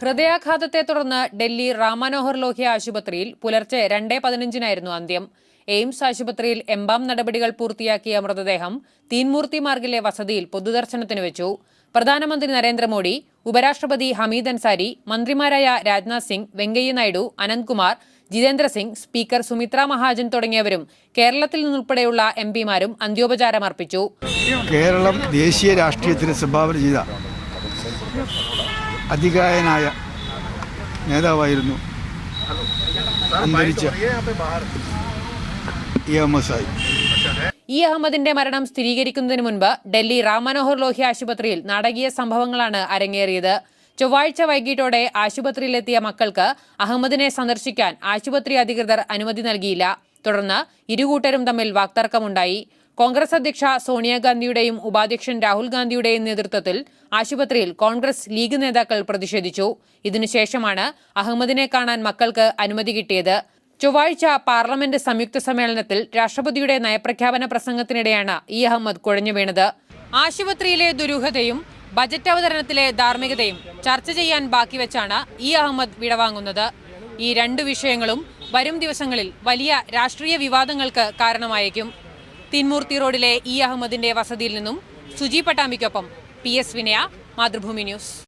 ഹൃദയാഘാതത്തെ തുടർന്ന് ഡൽഹി റാംമനോഹർ ലോഹ്യ ആശുപത്രിയിൽ പുലർച്ചെ രണ്ടേ പതിനഞ്ചിനായിരുന്നു അന്ത്യം. എയിംസ് ആശുപത്രിയിൽ എംബാം നടപടികൾ പൂർത്തിയാക്കിയ മൃതദേഹം തീൻമൂർത്തി മാർഗിലെ വസതിയിൽ പൊതുദർശനത്തിന് വെച്ചു. പ്രധാനമന്ത്രി നരേന്ദ്രമോദി ഉപരാഷ്ട്രപതി ഹമീദ് അൻസാരി മന്ത്രിമാരായ രാജ്നാഥ് സിംഗ് വെങ്കയ്യ നായിഡു അനന്ത്കുമാർ ജിതേന്ദ്ര സിംഗ് സ്പീക്കർ സുമിത്ര മഹാജൻ തുടങ്ങിയവരും കേരളത്തിൽ നിന്നുൾപ്പെടെയുള്ള എം പിമാരും അന്ത്യോപചാരം അർപ്പിച്ചു. കേരളം ദേശീയ രാഷ്ട്രീയത്തിന് സംഭാവന ചെയ്ത അതികായനായ നേതാവായിരുന്നു അന്തരിച്ച ഇ അഹമ്മദിന്റെ മരണം സ്ഥിരീകരിക്കുന്നതിന് മുൻപ് ഡൽഹി റാം മനോഹർ ലോഹ്യ ആശുപത്രിയിൽ നാടകീയ സംഭവങ്ങളാണ് അരങ്ങേറിയത്. ചൊവ്വാഴ്ച വൈകിട്ടോടെ ആശുപത്രിയിലെത്തിയ മക്കൾക്ക് അഹമ്മദിനെ സന്ദർശിക്കാൻ ആശുപത്രി അധികൃതർ അനുമതി നൽകിയില്ല. തുടർന്ന് ഇരുകൂട്ടരും തമ്മിൽ വാക്തർക്കമുണ്ടായി. കോൺഗ്രസ് അധ്യക്ഷ സോണിയാഗാന്ധിയുടെയും ഉപാധ്യക്ഷൻ രാഹുൽ ഗാന്ധിയുടെയും നേതൃത്വത്തിൽ ആശുപത്രിയിൽ കോൺഗ്രസ് ലീഗ് നേതാക്കൾ പ്രതിഷേധിച്ചു. ഇതിനുശേഷമാണ് അഹമ്മദിനെ കാണാൻ മക്കൾക്ക് അനുമതി കിട്ടിയത്. ചൊവ്വാഴ്ച പാർലമെന്റ് സംയുക്ത സമ്മേളനത്തിൽ രാഷ്ട്രപതിയുടെ നയപ്രഖ്യാപന പ്രസംഗത്തിനിടെയാണ് ഇ അഹമ്മദ് കുഴഞ്ഞു വീണത്. ആശുപത്രിയിലെ ദുരൂഹതയും ബജറ്റ് അവതരണത്തിലെ ധാർമ്മികതയും ചർച്ച ചെയ്യാൻ ബാക്കി വെച്ചാണ് ഇ അഹമ്മദ് വിടവാങ്ങുന്നത് ഈ രണ്ടു വിഷയങ്ങളും വരും ദിവസങ്ങളിൽ വലിയ രാഷ്ട്രീയ വിവാദങ്ങൾക്ക് കാരണമായേക്കും. തീൻമൂർത്തി റോഡിലെ ഇ അഹമ്മദിന്റെ വസതിയിൽ നിന്നും സുജി പട്ടാമ്പിക്കൊപ്പം പി എസ് വിനയ മാതൃഭൂമി ന്യൂസ്.